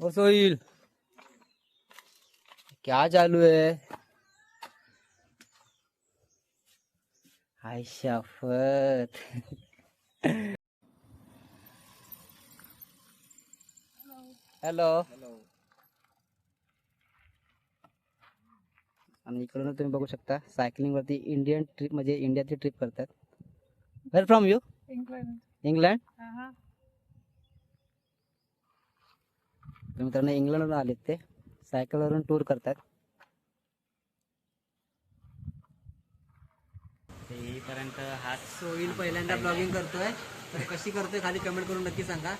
ओ soil क्या चालू है? हाय शफत। हॅलो। आणि इकडून तुम्ही बघू शकता सायकलिंग वरती इंडियन ट्रिप म्हणजे इंडियाची ट्रिप करतात where from you England. England तर मित्रांनो इंग्लंडवरून आलेत ते. सायकलवरून टूर करतात. येईपर्यंत हात सोईल पहिल्यांदा ब्लॉगिंग करतोय. तर कशी करतोय खाली कमेंट करून नक्की सांगा.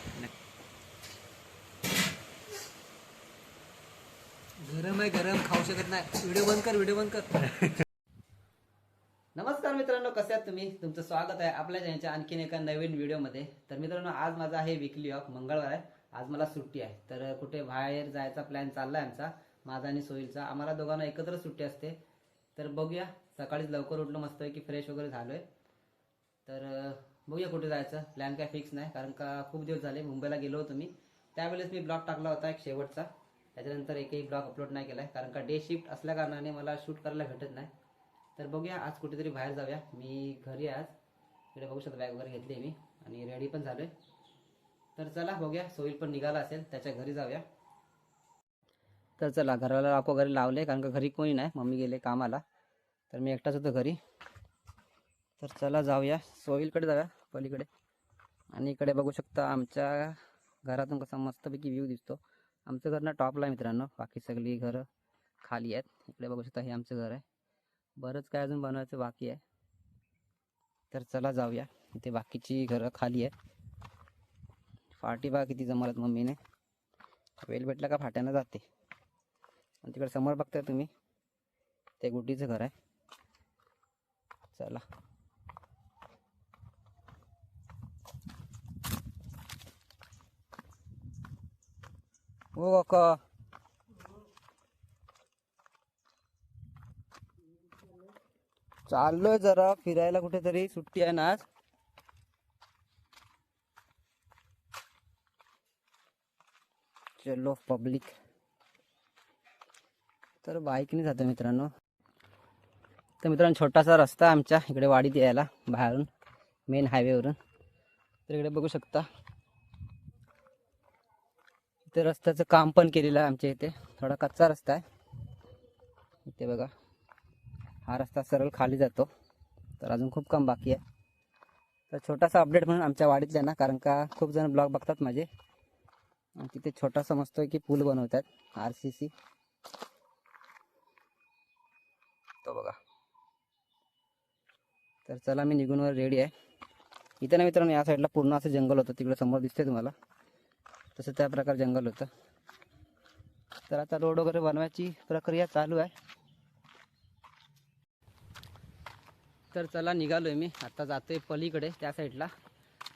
गरम आहे गरम. खाऊ शकत नाही. व्हिडिओ बंद कर व्हिडिओ बंद कर. नमस्कार मित्रांनो कसे आहात तुम्ही? तुमचं स्वागत आहे आपल्या चॅनलच्या आणखीन एका नवीन व्हिडिओमध्ये तर मित्रांनो आज माझा आहे विकली ऑफ मंगळवार आहे. आज मला सुट्टी आहे. तर कुठे बाहेर जायचा प्लॅन चालला आहे आमचा माझा आणि सोहिलचा. आम्हाला दोघांना एकत्र सुट्टी असते. तर बघूया. सकाळीच लवकर उठलो मस्त की फ्रेश वगैरे झालोय. तर बघूया कुठे जायचं. प्लॅन काय फिक्स नाही कारण का खूप दिवस झाले मुंबईला गेलो होतो मी. त्यावेळेस मी ब्लॉग टाकला होता एक शेवटचा. त्याच्यानंतर एकही ब्लॉग अपलोड नाही केलाय कारण का डे शिफ्ट असल्या कारणाने मला शूट करायला भेटत नाही. तर बघूया आज कुठेतरी बाहेर जाऊया. मी घरी आज. इकडे बघू शकतो बॅग वगैरे घेतली मी. आणि रेडी पण झालोय. तर चला बघूया. सोईल पण निघाला असेल त्याच्या घरी जाऊया. तर चला घराला लाको घरी लावले कारण का घरी कोणी नाही. मम्मी गेले कामाला. तर मी एकटाच होतो घरी. तर चला जाऊया. सोईलकडे जाऊया पलीकडे. आणि इकडे बघू शकता आमच्या घरातून कसा मस्तपैकी व्ह्यू दिसतो. आमचं घर ना टॉपला आहे मित्रांनो. बाकी सगळी घरं खाली आहेत. इकडे बघू शकता हे आमचं घर आहे. बरंच काय अजून बनवायचं बाकी आहे. तर चला जाऊया. इथे बाकीची घरं खाली आहेत. फाटी बघा किती जमवल्यात मम्मीने. वेल भेटला का फाट्यानं जाते. आणि तिकडे समोर बघताय तुम्ही. ते गुड्डीचं घर आहे. चला. हो का चाललोय जरा फिरायला कुठेतरी. सुट्टी आहे ना आज. चलो पब्लिक तर बाईकने जातो मित्रांनो. तर मित्रांनो छोटासा रस्ता आमच्या. इकडे वाडीत यायला बाहेरून मेन हायवेवरून तर इकडे बघू शकता. इथे रस्त्याचं काम पण केलेलं आहे आमच्या इथे. थोडा कच्चा रस्ता आहे. इथे बघा. हा रस्ता सरळ खाली जातो. तर अजून खूप काम बाकी आहे. तर छोटासा अपडेट म्हणून आमच्या वाडीतल्या ना कारण का खूप जण ब्लॉग बघतात माझे. आणि तिथे छोटासा मस्त की पूल बनवतात आर सी सी तो बघा. तर चला मी निघून रेडी आहे. इथं ना मित्रांनो या साईडला पूर्ण असं जंगल होतं. तिकडे समोर दिसते तुम्हाला. तसं त्या प्रकार जंगल होतं. तर आता रोड वगैरे बनवायची प्रक्रिया चालू आहे. तर चला निघालोय मी. आता जातोय पलीकडे त्या साईडला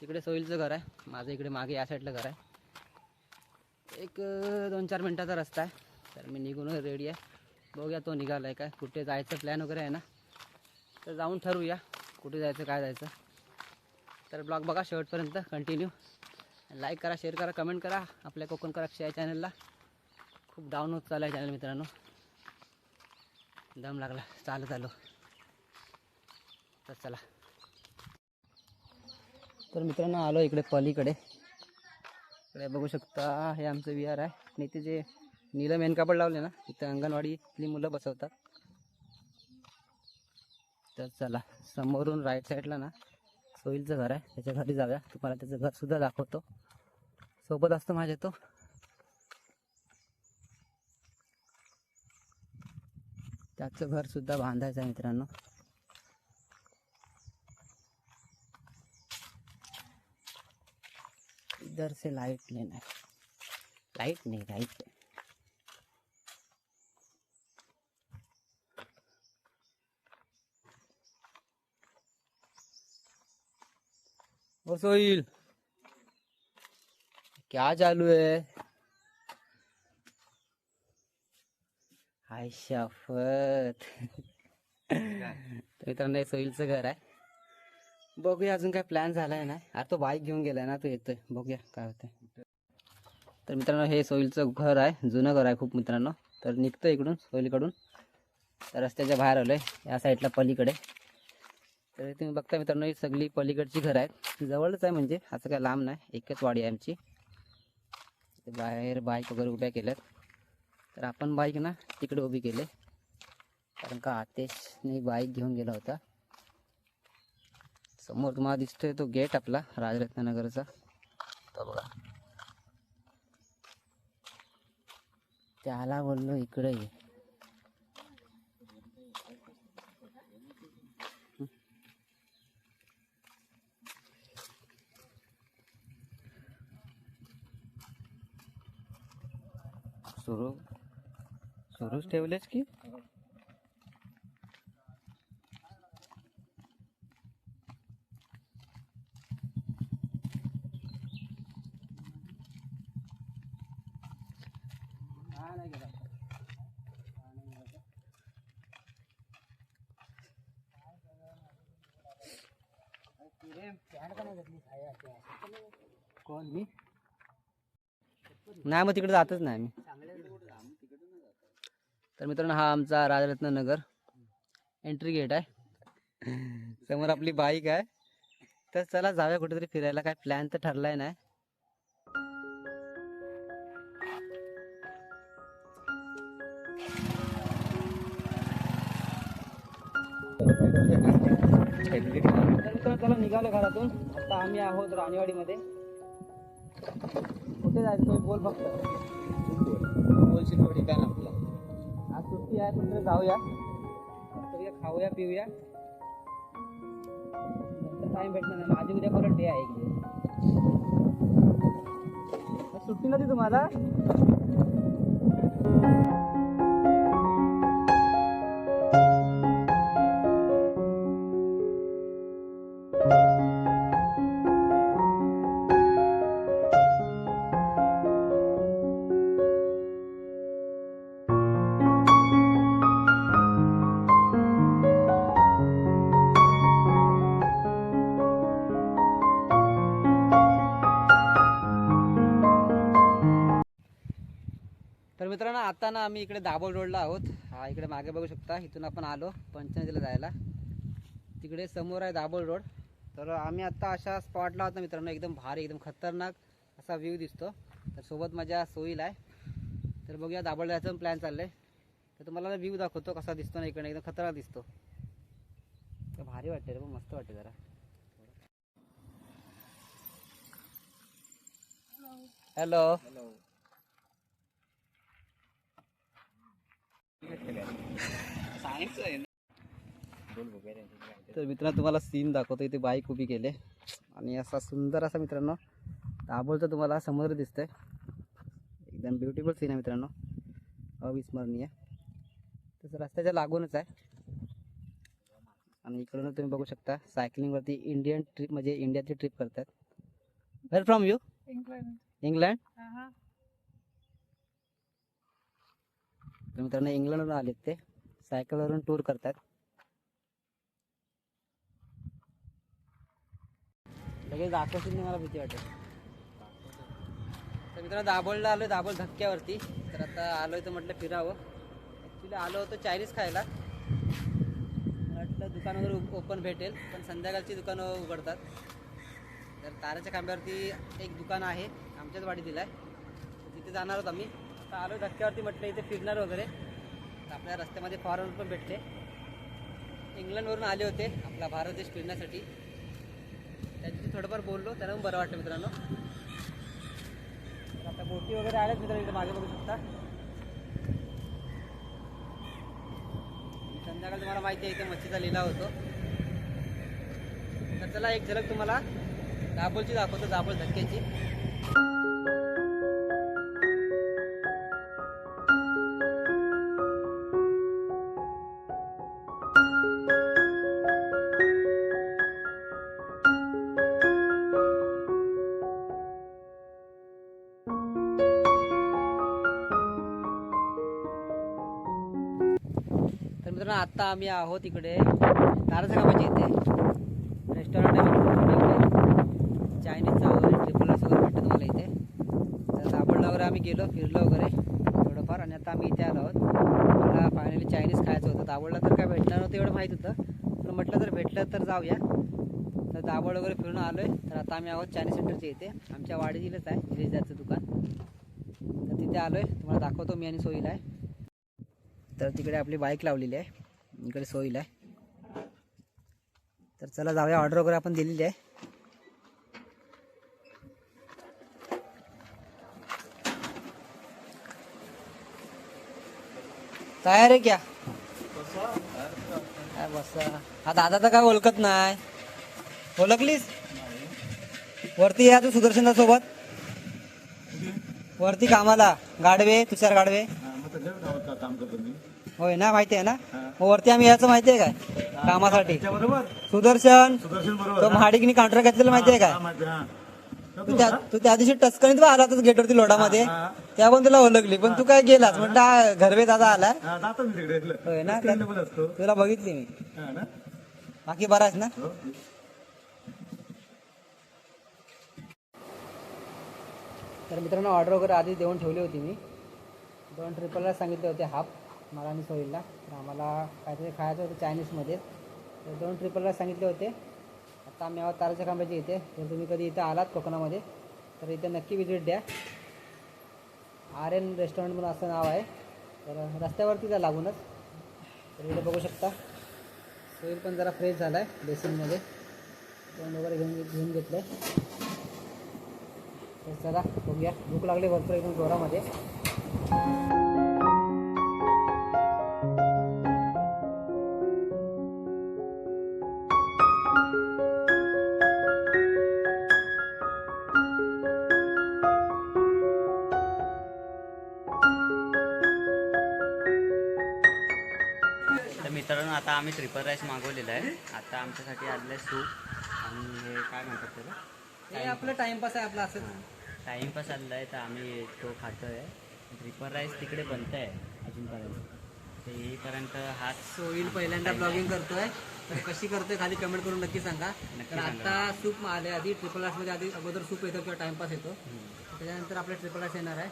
तिकडे सोईलचं घर आहे. माझं इकडे मागे या साईडला घर आहे. एक दोन चार मिनटाचा रस्ता आहे. तर मी निघून रेडी आहे. बघूया तो निघाला आहे काय. कुठे जायचं प्लॅन वगैरे आहे ना? तर जाऊन ठरवूया कुठे जायचं काय जायचं. तर ब्लॉग बघा शेवटपर्यंत कंटिन्यू लाईक करा शेअर करा कमेंट करा. आपल्या कोकण कराक्ष या चॅनलला खूप डाऊन होत चालू आहे चॅनल मित्रांनो. दम लागला. चालत आलो तर चला. तर मित्रांनो आलो इकडे पलीकडे. इकडे बघू शकता हे आमचं विहार आहे. आणि इथे जे नीलम मेनकापड लावले ना इथं अंगणवाडीतली मुलं बसवतात. तर चला समोरून राईट साईडला ना सोईलचं घर आहे. त्याच्या घरी जाऊया. तुम्हाला त्याचं घरसुद्धा दाखवतो. सोबत असतो माझ्या तो. त्याचं घरसुद्धा बांधायचं आहे मित्रांनो. इधर से लाइट लेना है। लाइट नहीं राइट। ओ सोहिल क्या चालू है? हाय शफत। तर मित्रांनो हे सोहिलचं घर आहे बघूया अजून काय प्लॅन झालाय ना. अरे तो बाईक घेऊन गेलाय ना तो येतोय. बघूया काय होतंय. तर मित्रांनो हे सोईलचं घर आहे. जुनं घर आहे खूप मित्रांनो. तर निघतं इकडून सोईलकडून. तर रस्त्याच्या बाहेर आलो आहे या साईडला पलीकडे. तर तुम्ही बघता मित्रांनो ही सगळी पलीकडची घरं आहेत. जवळच आहे म्हणजे असं काय लांब नाही. एकच वाडी आहे आमची. बाहेर बाईक वगैरे उभ्या केल्यात. तर आपण बाईक ना तिकडे उभी केले. कारण का आतेशने बाईक घेऊन गेला होता. समोर तुम्हाला दिसतोय तो गेट आपला राजरत्ननगरचा. तो बघा. त्याला बोललो इकडे ये. सुरू सुरूच ठेवलेच की? कोण मी? नाही मग तिकडे जातच नाही मी तर मित्रांनो हा आमचा राजरत्न नगर. एंट्री गेट आहे. समोर आपली बाईक आहे. तर चला जाऊया कुठेतरी फिरायला. काय प्लॅन तर ठरलाय नाही. तर चला निघालो घरातून. आता आम्ही आहोत राणीवाडीमध्ये. कुठे जायचं तुम्ही बोल फक्त. बोलशील थोडी काय आपला आज सुट्टी आहे पण जाऊया. तरी खाऊया पिऊया. टाइम भेटणार नाही. माझी उद्या परत डे आहे सुट्टी नव्हती तुम्हाला? तर आता ना आम्ही इकडे दाभोळ रोडला आहोत. हा इकडे मागे बघू शकता इथून आपण आलो पंचनदीला जायला. तिकडे समोर आहे दाभोळ रोड. तर आम्ही आता अशा स्पॉटला होतो मित्रांनो एकदम भारी एकदम खतरनाक असा व्ह्यू दिसतो. तर सोबत माझ्या सोईल आहे. तर बघूया दाभोळ जायचं प्लॅन चाललंय. तर तुम्हाला व्ह्यू दाखवतो कसा दिसतो ना इकडे एकदम खतरनाक दिसतो. तर भारी वाटते रे पण मस्त वाटते जरा. हॅलो हॅलो तर मित्रांनो तुम्हाला सीन दाखवतो इथे बाईक उभी केले आणि असा सुंदर असा मित्रांनो दाभोळचा तुम्हाला समुद्र दिसतंय. एकदम ब्युटिफुल सीन आहे मित्रांनो. अविस्मरणीय. तसं रस्त्याच्या लागूनच आहे. आणि इकडून तुम्ही बघू शकता सायकलिंगवरती इंडियन ट्रिप म्हणजे इंडियाची ट्रिप करतात. Where from you England. England तर मित्रांनो इंग्लंडवरून आलेत ते. सायकलवरून टूर करतात. लगेच दाखवशील मला भीती वाटेल तर मित्रांनो दाभोळला आलो दाभोळ धक्क्यावरती. तर आता आलोय तर म्हटलं फिरावं. ॲक्च्युली आलो होतो चायनीज खायला. म्हटलं दुकान वगैरे ओपन भेटेल पण संध्याकाळची दुकानं उघडतात. तर ताराच्या खांब्यावरती एक दुकान आहे. आमच्याच वाडी आहे तिथे जाणार आहोत आम्ही. आता आलो धक्क्यावरती म्हटलं इथे फिरणार वगैरे. तर आपल्या रस्त्यामध्ये फॉरेन पण भेटले. इंग्लंडवरून आले होते आपला भारत देश फिरण्यासाठी. त्यांची थोडंफार बोललो त्यांना पण बरं वाटलं मित्रांनो. आता बोटी वगैरे आल्याच मित्रांनो इथे मागे बघू शकता. संध्याकाळी तुम्हाला माहिती आहे इथे मच्छीचा लिलाव होतो. तर चला एक झलक तुम्हाला. दाबोलची दाखवतो दाबोल धक्क्याची. मित्रांनो आता आम्ही आहोत इकडे ताराच्या इथे. रेस्टॉरंट आहे चायनीजचं वगैरे ट्रिपल सगळं भेटतं तुम्हाला इथे. तर सापडला वगैरे आम्ही गेलो फिरलो वगैरे थोडंफार आणि आता आम्ही इथे आलो आहोत. मला फायनली चायनीज खायचं होतं. दाबोळला तर काय भेटणार नव्हतं एवढं माहीत होतं. पण म्हटलं तर भेटलं तर जाऊया. तर दाबोळ वगैरे फिरून आलो आहे तर आता आम्ही आहोत चायनीज सेंटरच्या इथे. आमच्या वाडीतीलच आहे निलेशदाचं दुकान. तर तिथे आलो आहे तुम्हाला दाखवतो मी आणि सोयीला आहे. तर तिकडे आपली बाईक लावलेली आहे. इकडे सोयीला आहे. तर चला जाऊया ऑर्डर वगैरे आपण दिलेली आहे. तयार आहे क्या? बसा? हा दादा तर काय ओळखत नाही. ओळखलीस? वरती या तू सुदर्शना सोबत वरती कामाला. गाडवे तुषार गाडवे काम करतो मी. होय ना माहिती आहे ना? वरती आम्ही याचं माहिती आहे काय? कामासाठी. बरोबर सुदर्शन. सुदर्शन तो बरोबर महाडिकनी काउंटर घेतलेलं माहिती आहे काय? हा, हा. तू त्या तू त्या दिवशी टचकणीत पण आला गेटवरती लोडामध्ये. त्या पण तुला ओळखली पण तू काय गेलास? हा घरवे दादा आलाय. हा, जातो मी तिकडे. होय ना? असतो. तुला बघितली मी. हा ना? बाकी बराच ना? हो. तर मित्रांनो ऑर्डर वगैरे आधी देऊन ठेवली होती मी. दोन ट्रिपलला सांगितले होते हाफ. मला आणि सोहिलला तर आम्हाला काहीतरी खायचं होतं चायनीजमध्ये. तर दोन ट्रिपलला सांगितले होते. आता आम्ही आहोत ताराच्या खांबाची इथे. जर तुम्ही कधी इथं आलात कोकणामध्ये तर इथे नक्की विजिट द्या. आर एन रेस्टॉरंट म्हणून असं नाव आहे. तर रस्त्यावरतीच आहे लागूनच. तर इथे बघू शकता. सोईल पण जरा फ्रेश झाला आहे बेसिनमध्ये. तोंड वगैरे घेऊन घेऊन घेतलं आहे तर चला बघूया. भूक लागली भरपूर एकदम जोरामध्ये. ट्रिपल राईस मागवलेला आहे. आता आमच्यासाठी आलेलं आहे सूप आणि हे काय म्हणतात त्याला? हे आपलं टाइमपास आहे आपला असं. टाईमपास आलेला आहे तर आम्ही तो खातो आहे ट्रिपल राईस तिकडे बनत आहे अजूनपर्यंत. ते येईपर्यंत हात सोईल पहिल्यांदा ब्लॉगिंग करतोय. तर कशी करतोय खाली कमेंट करून नक्की सांगा. तर आता सूप आले आधी ट्रिपलमध्ये आधी अगोदर सूप येतो किंवा टाइमपास येतो. त्याच्यानंतर आपल्या ट्रिपल आस येणार आहे.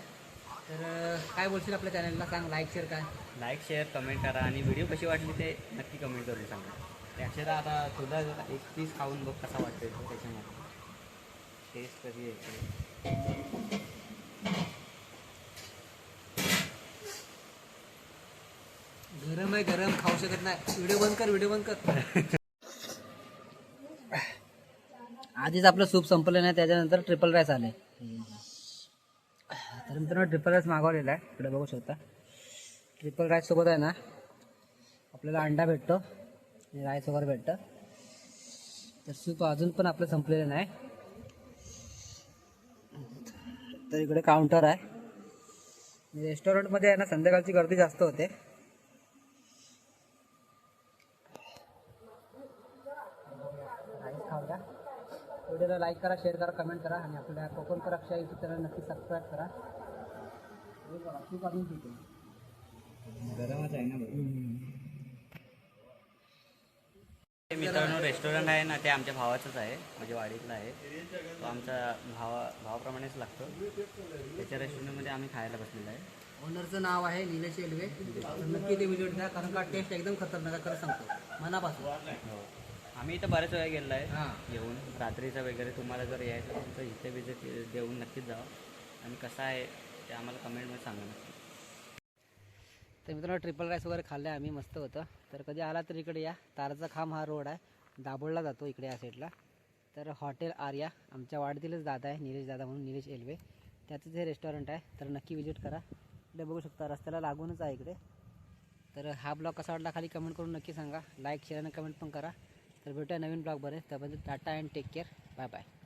तर अं, काय बोलशील आपल्या चॅनलला सांग लाईक शेअर काय? लाईक शेअर कमेंट करा आणि व्हिडिओ कशी वाटली ते नक्की कमेंट करून सांगा. ते अक्षरा आता तुला एक पीस खाऊन बघ कसा वाटतो तो त्याच्यामध्ये. टेस्ट कधी येते गरम आहे गरम. खाऊ शकत नाही. व्हिडिओ बंद कर व्हिडिओ बंद कर. आधीच आपलं सूप संपलं नाही त्याच्यानंतर ट्रिपल राईस आले तर मित्रांनो ट्रिपल राईस मागवलेला आहे. इकडे बघू शकता. ट्रिपल राईस सोबत आहे ना? आपल्याला अंडा भेटतो आणि राईस वगैरे भेटतं. तर सूप अजून पण आपलं संपलेलं नाही. तर इकडे काउंटर आहे. रेस्टॉरंटमध्ये आहे ना संध्याकाळची गर्दी जास्त होते. राईस व्हिडिओला लाईक करा शेअर करा कमेंट करा आणि आपल्या कोकण कराक्षा यूट्यूब चॅनल नक्की सबस्क्राईब करा. खूप अजून ठीक आहे गरमच आहे ना मित्रांनो रेस्टॉरंट आहे ना ते आमच्या भावाचंच आहे म्हणजे वाडीतलं आहे. तो आमचा भावा भावाप्रमाणेच लागतो. त्याच्या रेस्टॉरंटमध्ये आम्ही खायला बसलेलो आहे. ओनरचं नाव आहे निलेश एलवे. नक्की ते व्हिडिओ द्या कारण का टेस्ट एकदम खतरनाक आहे, खरं सांगतो. मनापासून. हो. आम्ही इथं बऱ्याच वेळा गेलो आहे येऊन. रात्रीचं वगैरे तुम्हाला जर यायचं तर इथे विजिट देऊन नक्कीच जावं. आणि कसं आहे ते आम्हाला कमेंटमध्ये सांगा नक्की. तर मित्रांनो ट्रिपल राईस वगैरे खाल्लं आहे आम्ही मस्त होतं. तर कधी आला तर इकडे या. ताराचा खांब हा रोड आहे. दाभोळला जातो इकडे या साईडला तर हॉटेल आर्या आमच्या वाडीतीलच दादा आहे निलेश दादा म्हणून निलेश एल्वे. त्याचंच हे रेस्टॉरंट आहे. तर नक्की विजिट करा. इकडे बघू शकता रस्त्याला लागूनच आहे इकडे. तर हा ब्लॉग कसा वाटला खाली कमेंट करून नक्की सांगा. लाईक शेअर आणि कमेंट पण करा. तर भेटूया नवीन ब्लॉग बरे त्याबद्दल tata and take care bye bye